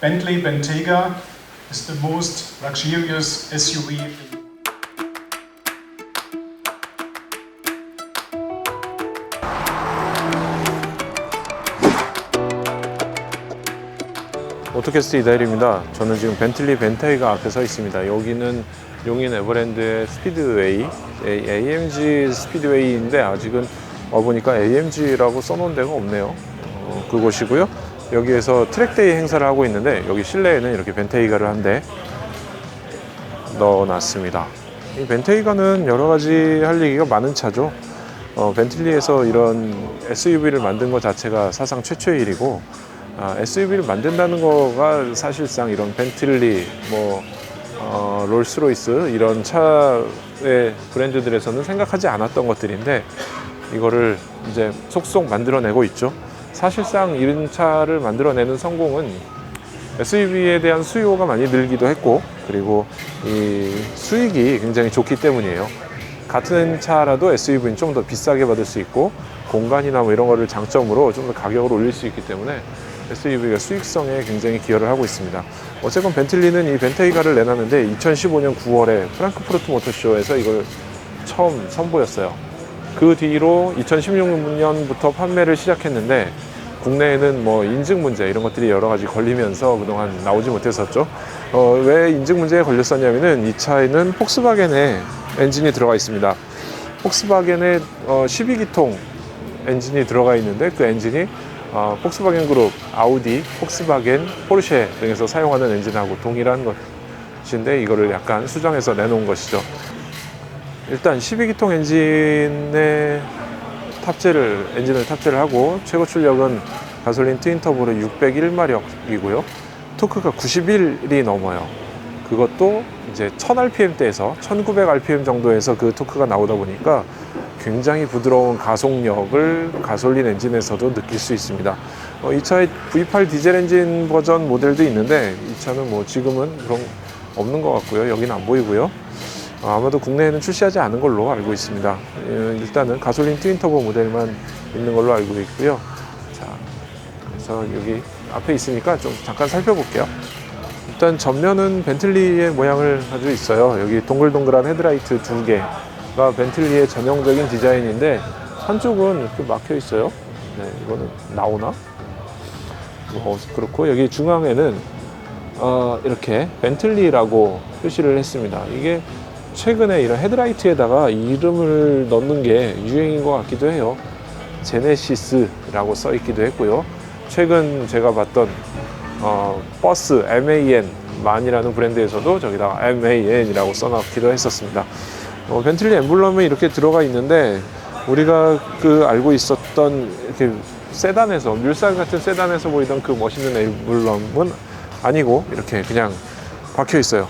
Bentley Bentayga is the most luxurious SUV. in 오토캐스트 이다일입니다. 저는 지금 벤틀리 벤타이가 앞에 서 있습니다. 여기는 용인 에버랜드의 스피드웨이, AMG 스피드웨이인데 아직은 와보니까 AMG라고 써놓은 데가 없네요. 어, 그곳이고요. 여기에서 트랙데이 행사를 하고 있는데 여기 실내에는 이렇게 벤테이가를 한 대 넣어놨습니다. 이 벤테이가는 여러 가지 할 얘기가 많은 차죠. 어, 벤틀리에서 이런 SUV를 만든 것 자체가 사상 최초의 일이고 아, SUV를 만든다는 거가 사실상 이런 벤틀리, 뭐 어, 롤스로이스 이런 차의 브랜드들에서는 생각하지 않았던 것들인데 이거를 이제 속속 만들어내고 있죠. 사실상 이런 차를 만들어내는 성공은 SUV에 대한 수요가 많이 늘기도 했고 그리고 이 수익이 굉장히 좋기 때문이에요. 같은 차라도 SUV는 좀 더 비싸게 받을 수 있고 공간이나 뭐 이런 거를 장점으로 좀 더 가격을 올릴 수 있기 때문에 SUV가 수익성에 굉장히 기여를 하고 있습니다. 어쨌건 벤틀리는 이 벤테이가를 내놨는데 2015년 9월에 프랑크푸르트 모터쇼에서 이걸 처음 선보였어요. 그 뒤로 2016년부터 판매를 시작했는데 국내에는 뭐 인증 문제 이런 것들이 여러 가지 걸리면서 그동안 나오지 못했었죠. 어, 왜 인증 문제에 걸렸었냐면은 이 차에는 폭스바겐의 엔진이 들어가 있습니다. 폭스바겐의 어, 12기통 엔진이 들어가 있는데 그 엔진이 어, 폭스바겐 그룹, 아우디, 폭스바겐, 포르쉐 등에서 사용하는 엔진하고 동일한 것인데 이거를 약간 수정해서 내놓은 것이죠. 일단 12기통 엔진에 탑재를 엔진을 탑재를 하고 최고 출력은 가솔린 트윈 터보로 601마력이고요. 토크가 91이 넘어요. 그것도 이제 1000rpm대에서 1900rpm 정도에서 그 토크가 나오다 보니까 굉장히 부드러운 가속력을 가솔린 엔진에서도 느낄 수 있습니다. 어, 이 차에 V8 디젤 엔진 버전 모델도 있는데 이 차는 뭐 지금은 그런 없는 것 같고요. 여기는 안 보이고요. 어, 아마도 국내에는 출시하지 않은 걸로 알고 있습니다. 어, 일단은 가솔린 트윈 터보 모델만 있는 걸로 알고 있고요. 자, 그래서 여기 앞에 있으니까 좀 잠깐 살펴볼게요. 일단 전면은 벤틀리의 모양을 가지고 있어요. 여기 동글동글한 헤드라이트 두 개가 벤틀리의 전형적인 디자인인데 한쪽은 이렇게 막혀 있어요. 네, 이거는 나오나? 뭐 그렇고 여기 중앙에는 어, 이렇게 벤틀리라고 표시를 했습니다. 이게 최근에 이런 헤드라이트에다가 이름을 넣는 게 유행인 것 같기도 해요. 제네시스라고 써 있기도 했고요. 최근 제가 봤던 어, 버스 MAN 만이라는 브랜드에서도 저기다가 MAN이라고 써놨기도 했었습니다. 어, 벤틀리 엠블럼이 이렇게 들어가 있는데 우리가 그 알고 있었던 이렇게 세단에서 뮬산 같은 세단에서 보이던 그 멋있는 엠블럼은 아니고 이렇게 그냥 박혀 있어요.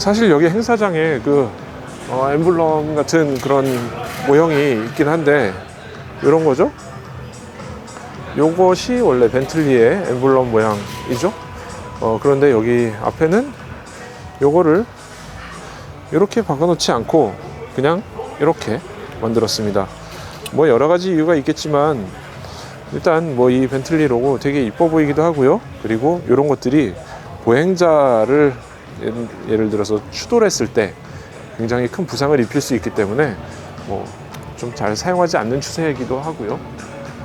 사실 여기 행사장에 그 어, 엠블럼 같은 그런 모형이 있긴 한데 이런 거죠. 요것이 원래 벤틀리의 엠블럼 모양이죠. 어, 그런데 여기 앞에는 요거를 이렇게 바꿔놓지 않고 그냥 이렇게 만들었습니다. 뭐 여러 가지 이유가 있겠지만 일단 뭐 이 벤틀리 로고 되게 이뻐 보이기도 하고요. 그리고 이런 것들이 보행자를 예를, 예를 들어서 추돌 했을 때 굉장히 큰 부상을 입힐 수 있기 때문에 뭐 좀 잘 사용하지 않는 추세이기도 하고요.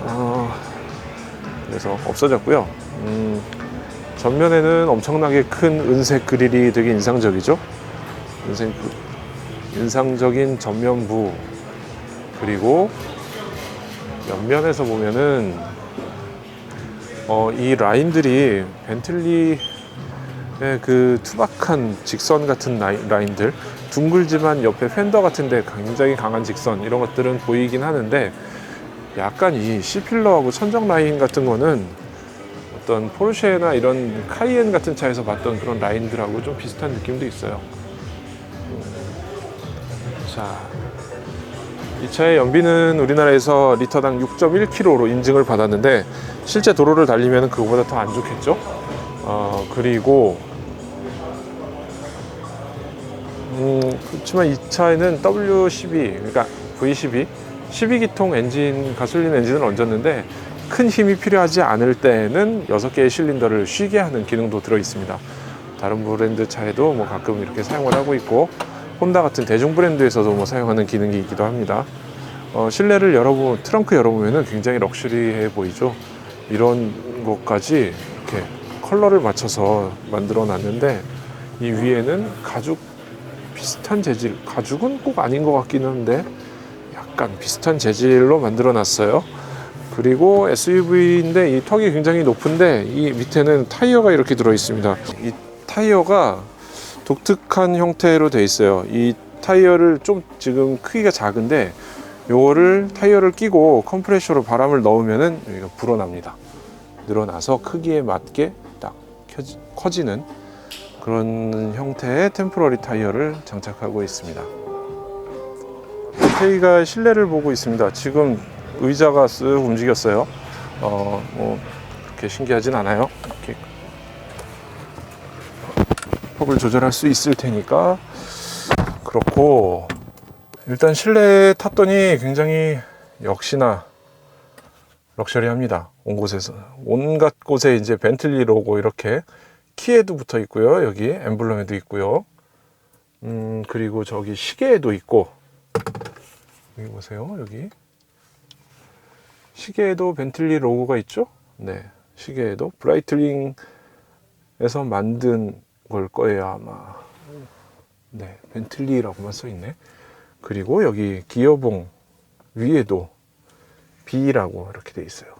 어, 그래서 없어졌고요. 음, 전면에는 엄청나게 큰 은색 그릴이 되게 인상적이죠. 은색 그- 인상적인 전면부 그리고 옆면에서 보면은 어, 이 라인들이 벤틀리의 그 투박한 직선 같은 라인, 라인들 둥글지만 옆에 팬더 같은데 굉장히 강한 직선 이런 것들은 보이긴 하는데 약간 이 C필러하고 천정 라인 같은 거는 어떤 포르쉐나 이런 카이엔 같은 차에서 봤던 그런 라인들하고 좀 비슷한 느낌도 있어요. 음, 자, 이 차의 연비는 우리나라에서 리터당 6.1km로 인증을 받았는데 실제 도로를 달리면 그거보다 더 안 좋겠죠. 어, 그리고 음, 그렇지만 이 차에는 W12 그러니까 V12 12기통 엔진 가솔린 엔진을 얹었는데 큰 힘이 필요하지 않을 때에는 6개의 실린더를 쉬게 하는 기능도 들어 있습니다. 다른 브랜드 차에도 뭐 가끔 이렇게 사용을 하고 있고 혼다 같은 대중 브랜드에서도 뭐 사용하는 기능이 있기도 합니다. 어, 실내를 열어보 트렁크 열어보면은 굉장히 럭셔리해 보이죠. 이런 것까지 이렇게 컬러를 맞춰서 만들어 놨는데 이 위에는 가죽 비슷한 재질, 가죽은 꼭 아닌 것 같기는 한데 약간 비슷한 재질로 만들어 놨어요. 그리고 SUV인데 이 턱이 굉장히 높은데 이 밑에는 타이어가 이렇게 들어 있습니다. 이 타이어가 독특한 형태로 돼 있어요. 이 타이어를 좀 지금 크기가 작은데 요거를 타이어를 끼고 컴프레셔로 바람을 넣으면은 여기가 불어납니다. 늘어나서 크기에 맞게 딱 켜지- 커지는 그런 형태의 템포러리 타이어를 장착하고 있습니다. 테이가 실내를 보고 있습니다. 지금 의자가 쓱 움직였어요. 어, 뭐 그렇게 신기하진 않아요. 이렇게 폭을 조절할 수 있을 테니까 그렇고 일단 실내에 탔더니 굉장히 역시나 럭셔리합니다. 온 곳에서 온갖 곳에 이제 벤틀리 로고 이렇게 키에도 붙어 있고요. 여기 엠블럼에도 있고요. 음 그리고 저기 시계에도 있고 여기 보세요. 여기 시계에도 벤틀리 로고가 있죠. 네 시계에도 브라이틀링에서 만든 걸 거예요 아마. 네 벤틀리라고만 써 있네. 그리고 여기 기어봉 위에도 B라고 이렇게 돼 있어요.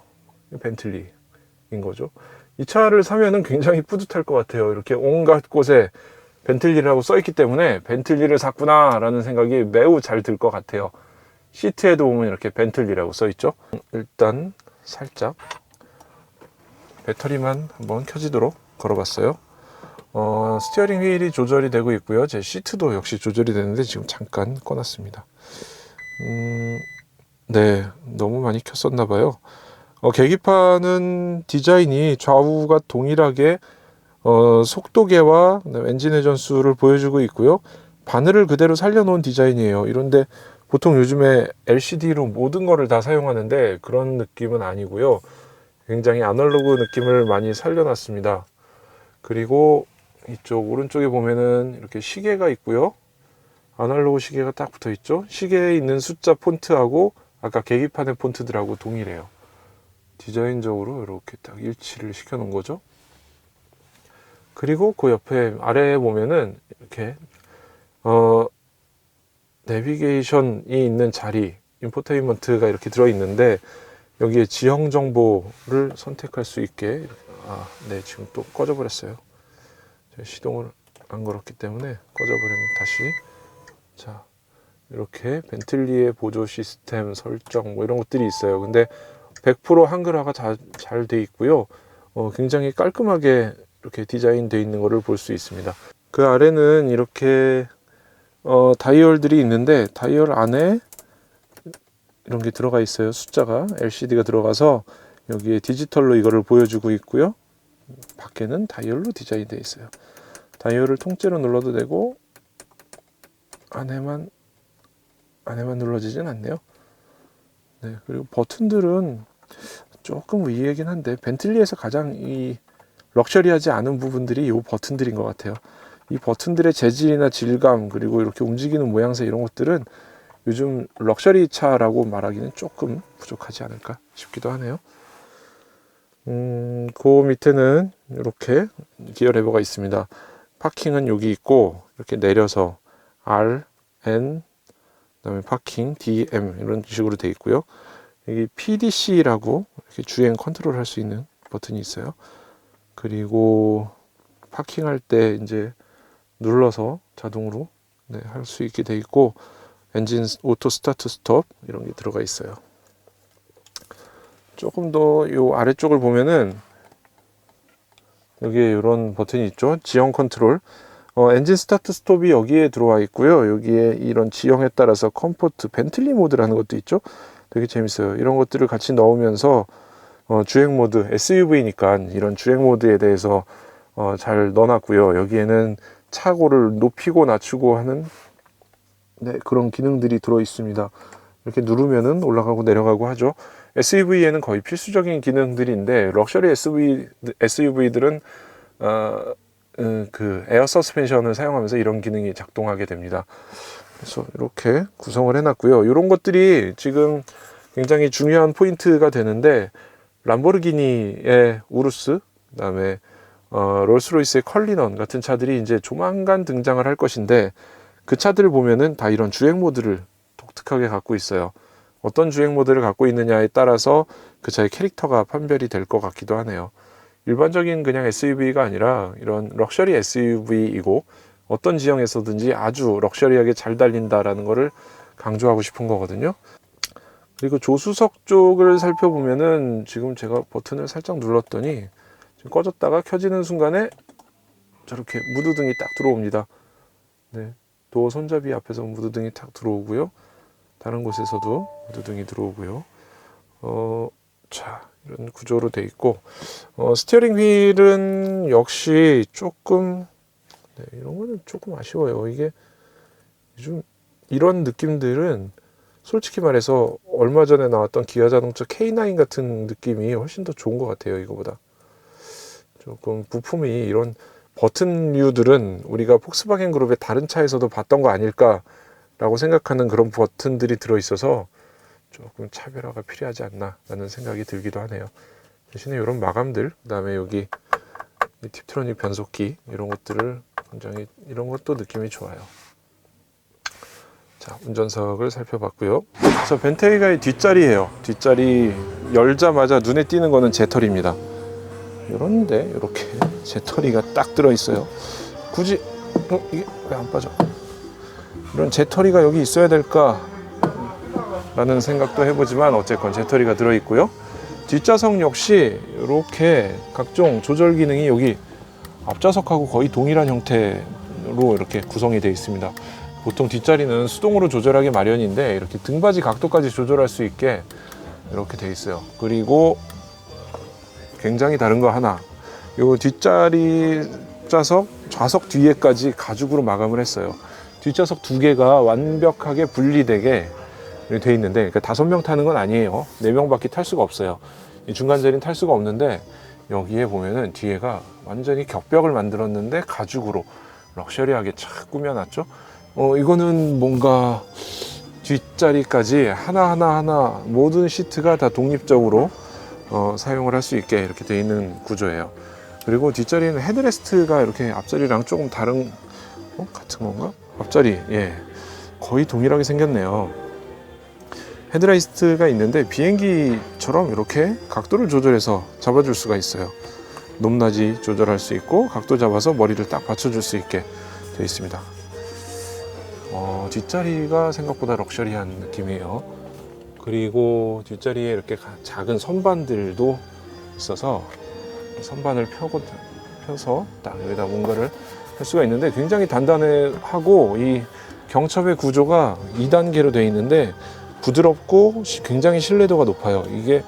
벤틀리인 거죠. 이 차를 사면은 굉장히 뿌듯할 것 같아요. 이렇게 온갖 곳에 벤틀리라고 써 있기 때문에 벤틀리를 샀구나라는 생각이 매우 잘 들 것 같아요. 시트에도 보면 이렇게 벤틀리라고 써 있죠. 일단 살짝 배터리만 한번 켜지도록 걸어봤어요. 어, 스티어링 휠이 조절이 되고 있고요. 제 시트도 역시 조절이 되는데 지금 잠깐 꺼놨습니다. 음, 네, 너무 많이 켰었나 봐요. 어, 계기판은 디자인이 좌우가 동일하게 어, 속도계와 엔진 회전수를 보여주고 있고요. 바늘을 그대로 살려놓은 디자인이에요. 이런데 보통 요즘에 LCD로 모든 거를 다 사용하는데 그런 느낌은 아니고요. 굉장히 아날로그 느낌을 많이 살려놨습니다. 그리고 이쪽 오른쪽에 보면은 이렇게 시계가 있고요. 아날로그 시계가 딱 붙어 있죠. 시계에 있는 숫자 폰트하고 아까 계기판의 폰트들하고 동일해요. 디자인적으로 이렇게 딱 일치를 시켜 놓은 거죠. 그리고 그 옆에 아래에 보면은 이렇게 어 내비게이션이 있는 자리 인포테인먼트가 이렇게 들어 있는데 여기에 지형 정보를 선택할 수 있게 아, 네 지금 또 꺼져 버렸어요. 시동을 안 걸었기 때문에 꺼져 버리면 다시 자 이렇게 벤틀리의 보조 시스템 설정 뭐 이런 것들이 있어요. 근데 100% 한글화가 잘 돼 있고요. 어, 굉장히 깔끔하게 이렇게 디자인되어 있는 것을 볼 수 있습니다. 그 아래는 이렇게 어, 다이얼들이 있는데 다이얼 안에 이런 게 들어가 있어요. 숫자가 LCD가 들어가서 여기에 디지털로 이거를 보여주고 있고요. 밖에는 다이얼로 디자인되어 있어요. 다이얼을 통째로 눌러도 되고 안에만 안에만 눌러지진 않네요. 네, 그리고 버튼들은 조금 의외이긴 한데 벤틀리에서 가장 이 럭셔리하지 않은 부분들이 이 버튼들인 것 같아요. 이 버튼들의 재질이나 질감 그리고 이렇게 움직이는 모양새 이런 것들은 요즘 럭셔리 차라고 말하기는 조금 부족하지 않을까 싶기도 하네요. 음, 그 밑에는 이렇게 기어 레버가 있습니다. 파킹은 여기 있고 이렇게 내려서 R, N, 그다음에 파킹, D, M 이런 식으로 돼 있고요. 여기 PDC라고 이렇게 주행 컨트롤 할 수 있는 버튼이 있어요. 그리고 파킹할 때 이제 눌러서 자동으로 네, 할 수 있게 돼 있고 엔진 오토 스타트 스톱 이런 게 들어가 있어요. 조금 더요 아래쪽을 보면은 여기에 이런 버튼이 있죠. 지형 컨트롤. 어, 엔진 스타트 스톱이 여기에 들어와 있고요. 여기에 이런 지형에 따라서 컴포트, 벤틀리 모드라는 것도 있죠. 되게 재밌어요. 이런 것들을 같이 넣으면서 어, 주행 모드, SUV니까 이런 주행 모드에 대해서 어, 잘 넣어놨고요. 여기에는 차고를 높이고 낮추고 하는 네, 그런 기능들이 들어 있습니다. 이렇게 누르면은 올라가고 내려가고 하죠. SUV에는 거의 필수적인 기능들인데 럭셔리 SUV, SUV들은 어, 음, 그 에어 서스펜션을 사용하면서 이런 기능이 작동하게 됩니다. 그래서 이렇게 구성을 해놨고요. 이런 것들이 지금 굉장히 중요한 포인트가 되는데 람보르기니의 우루스, 그다음에 어, 롤스로이스의 컬리넌 같은 차들이 이제 조만간 등장을 할 것인데 그 차들을 보면은 다 이런 주행 모드를 독특하게 갖고 있어요. 어떤 주행 모드를 갖고 있느냐에 따라서 그 차의 캐릭터가 판별이 될 것 같기도 하네요. 일반적인 그냥 SUV가 아니라 이런 럭셔리 SUV이고 어떤 지형에서든지 아주 럭셔리하게 잘 달린다라는 것을 강조하고 싶은 거거든요. 그리고 조수석 쪽을 살펴보면은 지금 제가 버튼을 살짝 눌렀더니 꺼졌다가 켜지는 순간에 저렇게 무드등이 딱 들어옵니다. 네. 도어 손잡이 앞에서 무드등이 탁 들어오고요. 다른 곳에서도 무드등이 들어오고요. 어, 자, 이런 구조로 돼 있고, 어, 스티어링 휠은 역시 조금, 네, 이런 거는 조금 아쉬워요. 이게 요즘 이런 느낌들은 솔직히 말해서 얼마 전에 나왔던 기아 자동차 K9 같은 느낌이 훨씬 더 좋은 것 같아요. 이거보다. 조금 부품이 이런 버튼류들은 우리가 폭스바겐 그룹의 다른 차에서도 봤던 거 아닐까라고 생각하는 그런 버튼들이 들어 있어서 조금 차별화가 필요하지 않나라는 생각이 들기도 하네요. 대신에 이런 마감들, 그다음에 여기 이 팁트로닉 변속기 이런 것들을 굉장히 이런 것도 느낌이 좋아요. 자, 운전석을 살펴봤고요. 그래서 벤테이가의 뒷자리예요. 뒷자리 열자마자 눈에 띄는 거는 제털입니다. 이런데 이렇게 제털이가 딱 들어 있어요. 굳이 어, 이게 왜 안 빠져? 이런 제털이가 여기 있어야 될까? 라는 생각도 해보지만 어쨌건 제털이가 들어 있고요. 뒷좌석 역시 이렇게 각종 조절 기능이 여기 앞좌석하고 거의 동일한 형태로 이렇게 구성이 되어 있습니다. 보통 뒷자리는 수동으로 조절하기 마련인데 이렇게 등받이 각도까지 조절할 수 있게 이렇게 되어 있어요. 그리고 굉장히 다른 거 하나. 요 뒷자리 좌석, 좌석 뒤에까지 가죽으로 마감을 했어요. 뒷좌석 두 개가 완벽하게 분리되게 돼 있는데, 그러니까 다섯 명 타는 건 아니에요. 네 명밖에 탈 수가 없어요. 이 중간 자리는 탈 수가 없는데 여기에 보면은 뒤에가 완전히 격벽을 만들었는데 가죽으로 럭셔리하게 착 꾸며놨죠. 어 이거는 뭔가 뒷자리까지 하나 하나 하나 모든 시트가 다 독립적으로 어, 사용을 할 수 있게 이렇게 되어 있는 구조예요. 그리고 뒷자리는 헤드레스트가 이렇게 앞자리랑 조금 다른 어? 같은 건가? 앞자리 예 거의 동일하게 생겼네요. 헤드레스트가 있는데 비행기처럼 이렇게 각도를 조절해서 잡아줄 수가 있어요. 높낮이 조절할 수 있고 각도 잡아서 머리를 딱 받쳐줄 수 있게 되어 있습니다. 어, 뒷자리가 생각보다 럭셔리한 느낌이에요. 그리고 뒷자리에 이렇게 가- 작은 선반들도 있어서 선반을 펴고 펴서 딱 여기다 뭔가를 할 수가 있는데 굉장히 단단하고 이 경첩의 구조가 2단계로 되어 있는데 부드럽고 시- 굉장히 신뢰도가 높아요. 이게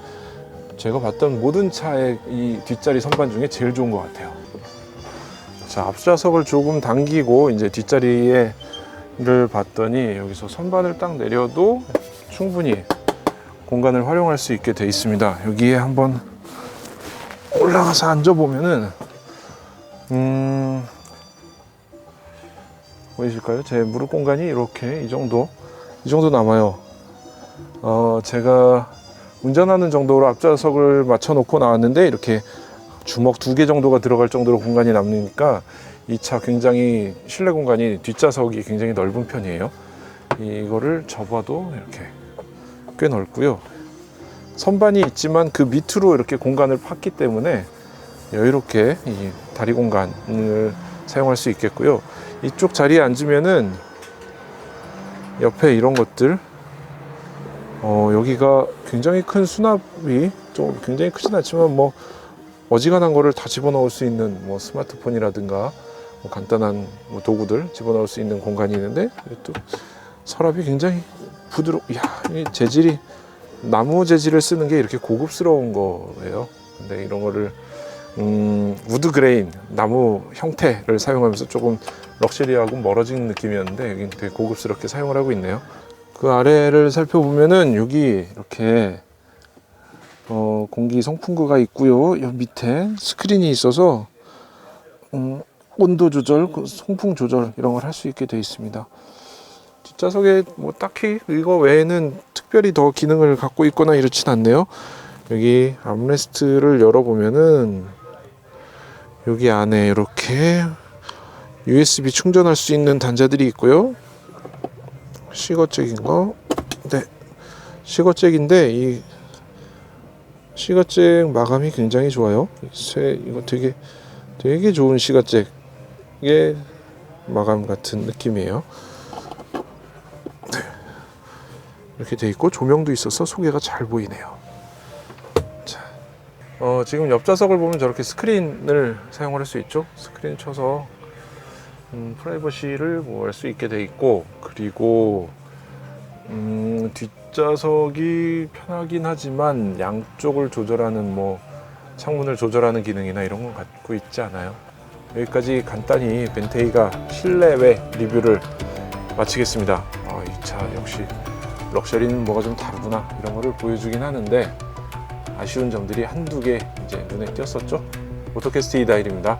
제가 봤던 모든 차의 이 뒷자리 선반 중에 제일 좋은 것 같아요. 자, 앞좌석을 조금 당기고 이제 뒷자리에를 봤더니 여기서 선반을 딱 내려도 충분히 공간을 활용할 수 있게 돼 있습니다. 여기에 한번 올라가서 앉아 보면은 음 보이실까요? 제 무릎 공간이 이렇게 이 정도 이 정도 남아요. 어 제가 운전하는 정도로 앞좌석을 맞춰 놓고 나왔는데 이렇게 주먹 두 개 정도가 들어갈 정도로 공간이 남으니까 이 차 굉장히 실내 공간이 뒷좌석이 굉장히 넓은 편이에요. 이거를 접어도 이렇게 꽤 넓고요. 선반이 있지만 그 밑으로 이렇게 공간을 팠기 때문에 여유롭게 이 다리 공간을 사용할 수 있겠고요. 이쪽 자리에 앉으면은 옆에 이런 것들 어, 여기가 굉장히 큰 수납이 좀 굉장히 크진 않지만 뭐 어지간한 거를 다 집어넣을 수 있는 뭐 스마트폰이라든가 뭐 간단한 뭐 도구들 집어넣을 수 있는 공간이 있는데 또 서랍이 굉장히 부드러. 이야, 이 재질이 나무 재질을 쓰는 게 이렇게 고급스러운 거예요. 근데 이런 거를 음, 우드 그레인 나무 형태를 사용하면서 조금 럭셔리하고 멀어진 느낌이었는데 여기 되게 고급스럽게 사용을 하고 있네요. 그 아래를 살펴보면은 여기 이렇게 어, 공기 송풍구가 있고요. 여 밑에 스크린이 있어서 음, 온도 조절, 그 송풍 조절 이런 걸 할 수 있게 되어 있습니다. 뒷좌석에 뭐 딱히 이거 외에는 특별히 더 기능을 갖고 있거나 이렇진 않네요. 여기 암레스트를 열어보면은 여기 안에 이렇게 USB 충전할 수 있는 단자들이 있고요. 시거잭인 거. 네. 시거잭인데 이 시거잭 마감이 굉장히 좋아요. 새 이거 되게 되게 좋은 시거잭의 마감 같은 느낌이에요. 네. 이렇게 돼 있고 조명도 있어서 소개가 잘 보이네요. 자, 어, 지금 옆좌석을 보면 저렇게 스크린을 사용할 수 있죠. 스크린 쳐서 음, 프라이버시를 뭐할수 있게 돼 있고 그리고 음, 뒷좌석이 편하긴 하지만 양쪽을 조절하는 뭐 창문을 조절하는 기능이나 이런 건 갖고 있지 않아요. 여기까지 간단히 벤테이가 실내외 리뷰를 마치겠습니다. 아, 이 차 역시 럭셔리는 뭐가 좀 다르구나 이런 거를 보여주긴 하는데 아쉬운 점들이 한두 개 이제 눈에 띄었었죠. 오토캐스트 이다일입니다.